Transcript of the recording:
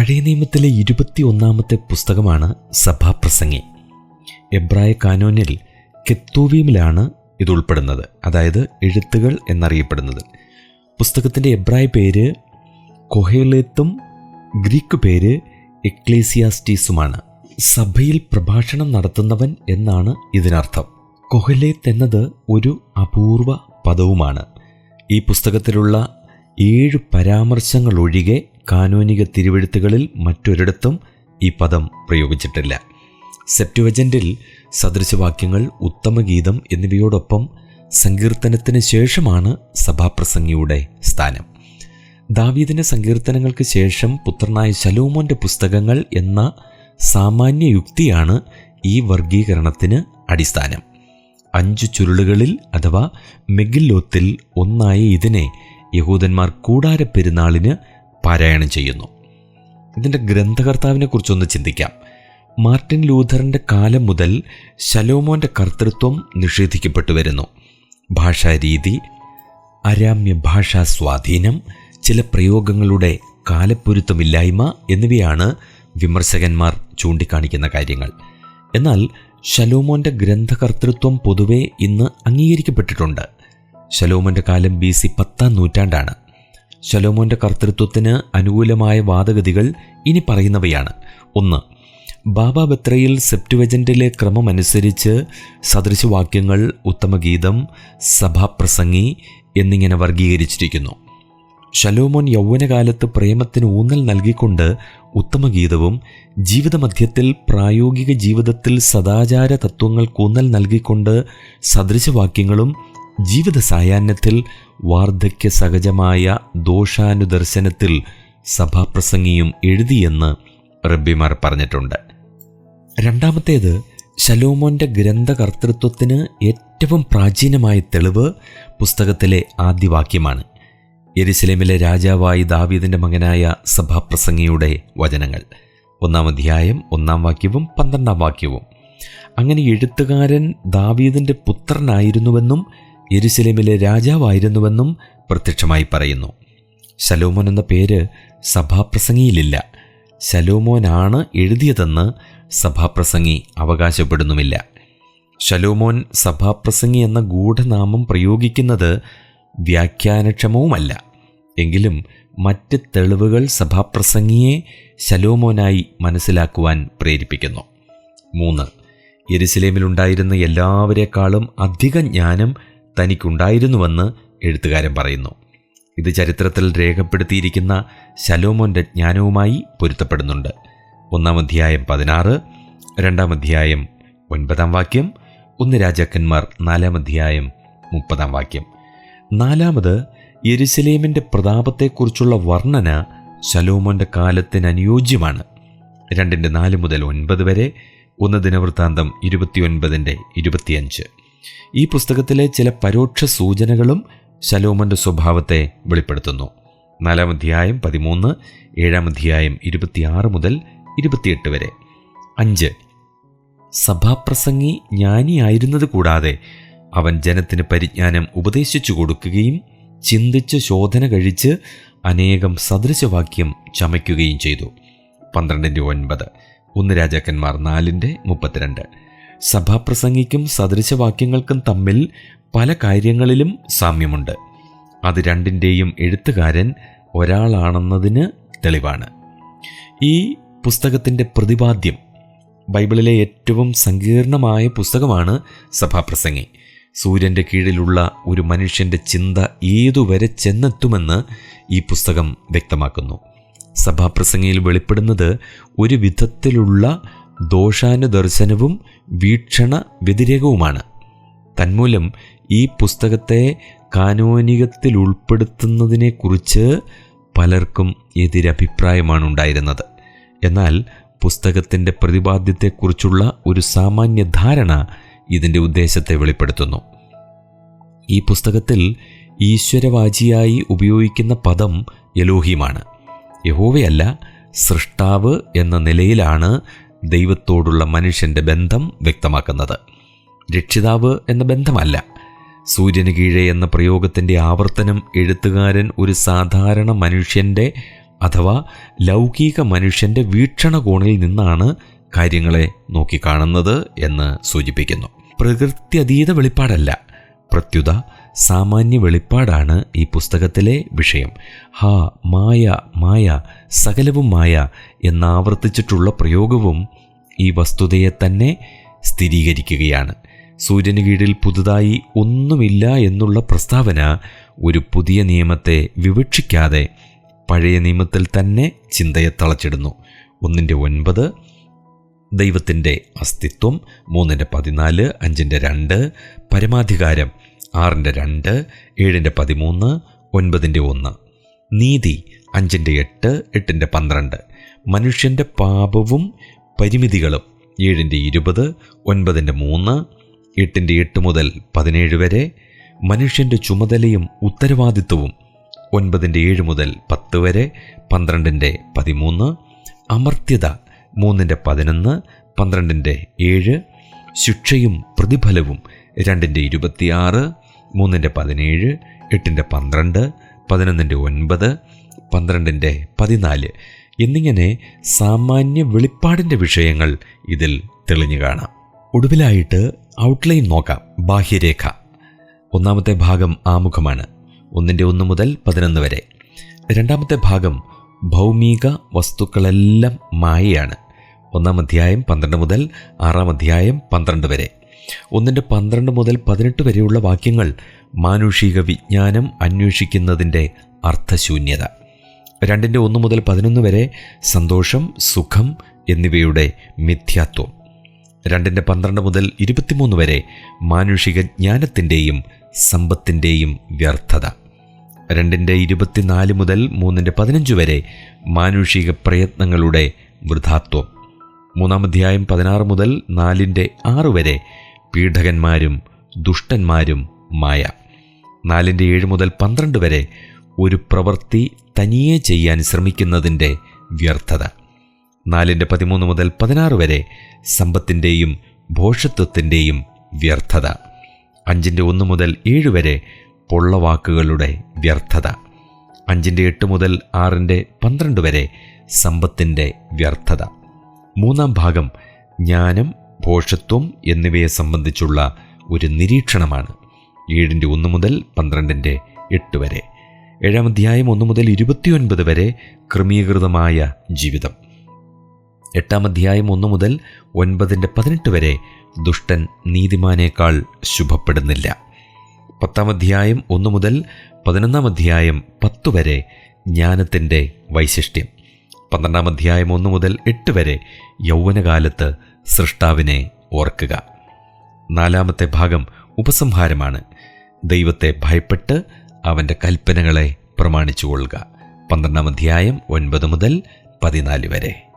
പഴയ നിയമത്തിലെ ഇരുപത്തി ഒന്നാമത്തെ പുസ്തകമാണ് സഭാപ്രസംഗി. എബ്രായ കാനോനിൽ കെത്തൂവീമിലാണ് ഇത് ഉൾപ്പെടുന്നത് അതായത് എഴുത്തുകൾ എന്നറിയപ്പെടുന്നത്. പുസ്തകത്തിന്റെ എബ്രായ പേര് കൊഹേലേത്തും ഗ്രീക്ക് പേര് എക്ലേസിയാസ്റ്റീസുമാണ് സഭയിൽ പ്രഭാഷണം നടത്തുന്നവൻ എന്നാണ് ഇതിനർത്ഥം. കൊഹലേത്ത് എന്നത് ഒരു അപൂർവ പദവുമാണ്. ഈ പുസ്തകത്തിലുള്ള ഏഴ് പരാമർശങ്ങൾ ഒഴികെ കാനോനിക തിരുവെഴുത്തുകളിൽ മറ്റൊരിടത്തും ഈ പദം പ്രയോഗിച്ചിട്ടില്ല. സെപ്റ്റുവജന്റിൽ സദൃശവാക്യങ്ങൾ ഉത്തമഗീതം എന്നിവയോടൊപ്പം സങ്കീർത്തനത്തിന് ശേഷമാണ് സഭാപ്രസംഗിയുടെ സ്ഥാനം. ദാവീദിന്റെ സങ്കീർത്തനങ്ങൾക്ക് ശേഷം പുത്രനായ ശലോമോന്റെ പുസ്തകങ്ങൾ എന്ന സാമാന്യ യുക്തിയാണ് ഈ വർഗീകരണത്തിന് അടിസ്ഥാനം. അഞ്ചു ചുരുളുകളിൽ അഥവാ മെഗില്ലോത്തിൽ ഒന്നായ ഇതിനെ യഹൂദന്മാർ കൂടാര പെരുന്നാളിന് പാരായണം ചെയ്യുന്നു. ഇതിന്റെ ഗ്രന്ഥകർത്താവിനെ കുറിച്ചൊന്ന് ചിന്തിക്കാം. മാർട്ടിൻ ലൂഥറിന്റെ കാലം മുതൽ ശലോമോന്റെ കർത്തൃത്വം നിഷേധിക്കപ്പെട്ടു വരുന്നു. ഭാഷാരീതി അരാമ്യ ഭാഷാ സ്വാധീനം ചില പ്രയോഗങ്ങളുടെ കാലപ്പൊരുത്തമില്ലായ്മ എന്നിവയാണ് വിമർശകന്മാർ ചൂണ്ടിക്കാണിക്കുന്ന കാര്യങ്ങൾ. എന്നാൽ ശലോമോന്റെ ഗ്രന്ഥകർത്തൃത്വം പൊതുവെ ഇന്ന് അംഗീകരിക്കപ്പെട്ടിട്ടുണ്ട്. ശലോമോന്റെ കാലം ബി സി പത്താം നൂറ്റാണ്ടാണ്. ശലോമോന്റെ കർത്തൃത്വത്തിന് അനുകൂലമായ വാദഗതികൾ ഇനി പറയുന്നവയാണ്. ഒന്ന് ബാബ ബത്രയിൽ സെപ്റ്റുവജന്റിലെ ക്രമമനുസരിച്ച് സദൃശവാക്യങ്ങൾ ഉത്തമഗീതം സഭാപ്രസംഗി എന്നിങ്ങനെ വർഗീകരിച്ചിരിക്കുന്നു. ശലോമോൻ യൗവനകാലത്ത് പ്രേമത്തിന് ഊന്നൽ നൽകിക്കൊണ്ട് ഉത്തമഗീതവും ജീവിതമധ്യത്തിൽ പ്രായോഗിക ജീവിതത്തിൽ സദാചാര തത്വങ്ങൾക്ക് ഊന്നൽ നൽകിക്കൊണ്ട് സദൃശവാക്യങ്ങളും ജീവിത സായാഹ്നത്തിൽ വാർദ്ധക്യ സഹജമായ ദോഷാനുദർശനത്തിൽ സഭാപ്രസംഗിയും എഴുതിയെന്ന് റബ്ബിമാർ പറഞ്ഞിട്ടുണ്ട്. രണ്ടാമത്തേത് ശലോമോന്റെ ഗ്രന്ഥകർത്തൃത്വത്തിന് ഏറ്റവും പ്രാചീനമായ തെളിവ് പുസ്തകത്തിലെ ആദ്യവാക്യമാണ്. യെരുസലേമിലെ രാജാവായി ദാവീദിന്റെ മകനായ സഭാപ്രസംഗിയുടെ വചനങ്ങൾ. ഒന്നാം അധ്യായം ഒന്നാം വാക്യവും പന്ത്രണ്ടാം വാക്യവും. അങ്ങനെ എഴുത്തുകാരൻ ദാവീദിന്റെ പുത്രനായിരുന്നുവെന്നും യെരുസലേമിലെ രാജാവായിരുന്നുവെന്നും പ്രത്യക്ഷമായി പറയുന്നു. ശലോമോൻ എന്ന പേര് സഭാപ്രസംഗിയിലില്ല. ശലോമോനാണ് എഴുതിയതെന്ന് സഭാപ്രസംഗി അവകാശപ്പെടുന്നുമില്ല. ശലോമോൻ സഭാപ്രസംഗി എന്ന ഗൂഢനാമം പ്രയോഗിക്കുന്നത് വ്യാഖ്യാനക്ഷമവുമല്ല. എങ്കിലും മറ്റ് തെളിവുകൾ സഭാപ്രസംഗിയെ ശലോമോനായി മനസ്സിലാക്കുവാൻ പ്രേരിപ്പിക്കുന്നു. മൂന്ന്. യെരുസലേമിലുണ്ടായിരുന്ന എല്ലാവരെക്കാളും അധിക ജ്ഞാനം തനിക്കുണ്ടായിരുന്നുവെന്ന് എഴുത്തുകാരൻ പറയുന്നു. ഇത് ചരിത്രത്തിൽ രേഖപ്പെടുത്തിയിരിക്കുന്ന ശലോമോന്റെ ജ്ഞാനവുമായി പൊരുത്തപ്പെടുന്നുണ്ട്. ഒന്നാം അധ്യായം പതിനാറ് രണ്ടാം അധ്യായം ഒൻപതാം വാക്യം ഒന്ന് രാജാക്കന്മാർ നാലാം അധ്യായം മുപ്പതാം വാക്യം. നാലാമത് യെരുസലേമിന്റെ പ്രതാപത്തെക്കുറിച്ചുള്ള വർണന ശലോമോന്റെ കാലത്തിന് അനുയോജ്യമാണ്. രണ്ടിന്റെ നാല് മുതൽ ഒൻപത് വരെ ഒന്ന് ദിനവൃത്താന്തം ഇരുപത്തിയൊൻപതിന്റെ ഇരുപത്തിയഞ്ച്. ഈ പുസ്തകത്തിലെ ചില പരോക്ഷ സൂചനകളും ശലോമന്റെ സ്വഭാവത്തെ വെളിപ്പെടുത്തുന്നു. നാലാം അധ്യായം പതിമൂന്ന് ഏഴാം അധ്യായം ഇരുപത്തിയാറ് മുതൽ ഇരുപത്തിയെട്ട് വരെ. അഞ്ച്. സഭാപ്രസംഗി ജ്ഞാനിയായിരുന്നത് കൂടാതെ അവൻ ജനത്തിന് പരിജ്ഞാനം ഉപദേശിച്ചു കൊടുക്കുകയും ചിന്തിച്ച് ശോധന കഴിച്ച് അനേകം സദൃശവാക്യം ചമയ്ക്കുകയും ചെയ്തു. പന്ത്രണ്ടിന്റെ ഒൻപത്. ഒന്ന് രാജാക്കന്മാർ നാലിന്റെ മുപ്പത്തിരണ്ട്. സഭാപ്രസംഗിക്കും സദൃശവാക്യങ്ങൾക്കും തമ്മിൽ പല കാര്യങ്ങളിലും സാമ്യമുണ്ട്. അത് രണ്ടിന്റെയും എഴുത്തുകാരൻ ഒരാളാണെന്നതിന് തെളിവാണ്. ഈ പുസ്തകത്തിന്റെ പ്രതിപാദ്യം ബൈബിളിലെ ഏറ്റവും സങ്കീർണമായ പുസ്തകമാണ് സഭാപ്രസംഗി. സൂര്യന്റെ കീഴിലുള്ള ഒരു മനുഷ്യന്റെ ചിന്ത ഏതുവരെ ചെന്നെത്തുമെന്ന് ഈ പുസ്തകം വ്യക്തമാക്കുന്നു. സഭാപ്രസംഗിയിൽ വെളിപ്പെടുന്നത് ഒരു വിധത്തിലുള്ള ദോഷാനുദർശനവും വീക്ഷണ വ്യതിരേകവുമാണ് തന്മൂലം ഈ പുസ്തകത്തെ കാനോനികത്തിൽ ഉൾപ്പെടുത്തുന്നതിനെക്കുറിച്ച് പലർക്കും എതിരഭിപ്രായമാണ് ഉണ്ടായിരുന്നത് എന്നാൽ പുസ്തകത്തിന്റെ പ്രതിപാദ്യത്തെക്കുറിച്ചുള്ള ഒരു സാമാന്യ ധാരണ ഇതിന്റെ ഉദ്ദേശത്തെ വെളിപ്പെടുത്തുന്നു. ഈ പുസ്തകത്തിൽ ഈശ്വരവാചിയായി ഉപയോഗിക്കുന്ന പദം യലോഹിമാണ് യഹോവയല്ല സൃഷ്ടാവ് എന്ന നിലയിലാണ് ദൈവത്തോടുള്ള മനുഷ്യന്റെ ബന്ധം വ്യക്തമാക്കുന്നത്. രക്ഷിതാവ് എന്ന ബന്ധമല്ല. സൂര്യന് കീഴേ എന്ന പ്രയോഗത്തിന്റെ ആവർത്തനം എഴുത്തുകാരൻ ഒരു സാധാരണ മനുഷ്യന്റെ അഥവാ ലൗകിക മനുഷ്യന്റെ വീക്ഷണകോണിൽ നിന്നാണ് കാര്യങ്ങളെ നോക്കിക്കാണുന്നത് എന്ന് സൂചിപ്പിക്കുന്നു. പ്രകൃത്യതീത വെളിപ്പാടല്ല. പ്രത്യുത സാമാന്യ വെളിപ്പാടാണ് ഈ പുസ്തകത്തിലെ വിഷയം. ഹാ മായ മായ സകലവും മായ എന്നാവർത്തിച്ചിട്ടുള്ള പ്രയോഗവും ഈ വസ്തുതയെ തന്നെ സ്ഥിരീകരിക്കുകയാണ്. സൂര്യന് കീഴിൽ പുതുതായി ഒന്നുമില്ല എന്നുള്ള പ്രസ്താവന ഒരു പുതിയ നിയമത്തെ വിവക്ഷിക്കാതെ പഴയ നിയമത്തിൽ തന്നെ ചിന്തയെ തളച്ചിടുന്നു. ഒന്നിന്റെ ഒൻപത് ദൈവത്തിന്റെ അസ്തിത്വം മൂന്നിന്റെ പതിനാല് അഞ്ചിന്റെ രണ്ട് പരമാധികാരം ആറിന്റെ രണ്ട് ഏഴിന്റെ പതിമൂന്ന് ഒൻപതിന്റെ ഒന്ന്. നീതി അഞ്ചിന്റെ എട്ട് എട്ടിന്റെ പന്ത്രണ്ട്. മനുഷ്യന്റെ പാപവും പരിമിതികളും ഏഴിന്റെ ഇരുപത് ഒൻപതിന്റെ മൂന്ന് എട്ടിന്റെ എട്ട് മുതൽ പതിനേഴ് വരെ മനുഷ്യന്റെ ചുമതലയും ഉത്തരവാദിത്വവും ഒൻപതിന്റെ ഏഴ് മുതൽ പത്ത് വരെ പന്ത്രണ്ടിന്റെ പതിമൂന്ന് അമർത്യത മൂന്നിന്റെ പതിനൊന്ന് പന്ത്രണ്ടിന്റെ ഏഴ് ശിക്ഷയും പ്രതിഫലവും രണ്ടിന്റെ ഇരുപത്തിയാറ് മൂന്നിന്റെ പതിനേഴ് എട്ടിന്റെ പന്ത്രണ്ട് പതിനൊന്നിന്റെ ഒൻപത് പന്ത്രണ്ടിന്റെ പതിനാല് എന്നിങ്ങനെ സാമാന്യ വെളിപ്പാടിന്റെ വിഷയങ്ങൾ ഇതിൽ തെളിഞ്ഞു കാണാം. ഒടുവിലായിട്ട് ഔട്ട്ലൈൻ നോക്കാം. ബാഹ്യരേഖ. ഒന്നാമത്തെ ഭാഗം ആമുഖമാണ്. ഒന്നിന്റെ ഒന്ന് മുതൽ പതിനൊന്ന് വരെ. രണ്ടാമത്തെ ഭാഗം ഭൗമിക വസ്തുക്കളെല്ലാം മായയാണ്. ഒന്നാം അധ്യായം പന്ത്രണ്ട് മുതൽ ആറാം അധ്യായം പന്ത്രണ്ട് വരെ. ഒന്നിന്റെ പന്ത്രണ്ട് മുതൽ പതിനെട്ട് വരെയുള്ള വാക്യങ്ങൾ മാനുഷിക വിജ്ഞാനം അന്വേഷിക്കുന്നതിന്റെ അർത്ഥശൂന്യത. രണ്ടിന്റെ ഒന്ന് മുതൽ പതിനൊന്ന് വരെ സന്തോഷം സുഖം എന്നിവയുടെ മിഥ്യാത്വം. രണ്ടിന്റെ പന്ത്രണ്ട് മുതൽ ഇരുപത്തിമൂന്ന് വരെ മാനുഷിക ജ്ഞാനത്തിന്റെയും സമ്പത്തിന്റെയും വ്യർത്ഥത. രണ്ടിന്റെ ഇരുപത്തിനാല് മുതൽ മൂന്നിന്റെ പതിനഞ്ച് വരെ മാനുഷിക പ്രയത്നങ്ങളുടെ വൃഥാത്വം. മൂന്നാം അധ്യായം പതിനാറ് മുതൽ നാലിന്റെ ആറ് വരെ പീഡകന്മാരും ദുഷ്ടന്മാരും മായ. നാലിന്റെ ഏഴ് മുതൽ പന്ത്രണ്ട് വരെ ഒരു പ്രവൃത്തി തനിയെ ചെയ്യാൻ ശ്രമിക്കുന്നതിന്റെ വ്യർത്ഥത. നാലിന്റെ പതിമൂന്ന് മുതൽ പതിനാറ് വരെ സമ്പത്തിന്റെയും ഭോഷത്വത്തിന്റെയും വ്യർത്ഥത. അഞ്ചിന്റെ ഒന്ന് മുതൽ ഏഴ് വരെ പൊള്ളവാക്കുകളുടെ വ്യർത്ഥത. അഞ്ചിന്റെ എട്ട് മുതൽ ആറിന്റെ പന്ത്രണ്ട് വരെ സമ്പത്തിന്റെ വ്യർത്ഥത. മൂന്നാം ഭാഗം ജ്ഞാനം ഭോഷത്വം എന്നിവയെ സംബന്ധിച്ചുള്ള ഒരു നിരീക്ഷണമാണ് ഏഴിന്റെ ഒന്ന് മുതൽ പന്ത്രണ്ടിന്റെ എട്ട് വരെ. ഏഴാം അധ്യായം ഒന്ന് മുതൽ ഇരുപത്തിയൊൻപത് വരെ ക്രമീകൃതമായ ജീവിതം. എട്ടാം അധ്യായം ഒന്ന് മുതൽ ഒൻപതിന്റെ പതിനെട്ട് വരെ ദുഷ്ടൻ നീതിമാനേക്കാൾ ശുഭപ്പെടുന്നില്ല. പത്താം അധ്യായം ഒന്ന് മുതൽ പതിനൊന്നാം അധ്യായം പത്ത് വരെ ജ്ഞാനത്തിന്റെ വൈശിഷ്ട്യം. പന്ത്രണ്ടാം അധ്യായം ഒന്ന് മുതൽ എട്ട് വരെ യൗവനകാലത്ത് സൃഷ്ടാവിനെ ഓർക്കുക. നാലാമത്തെ ഭാഗം ഉപസംഹാരമാണ്. ദൈവത്തെ ഭയപ്പെട്ട് അവന്റെ കൽപ്പനകളെ പ്രമാണിച്ചു കൊള്ളുക പന്ത്രണ്ടാം അധ്യായം ഒൻപത് മുതൽ പതിനാല് വരെ.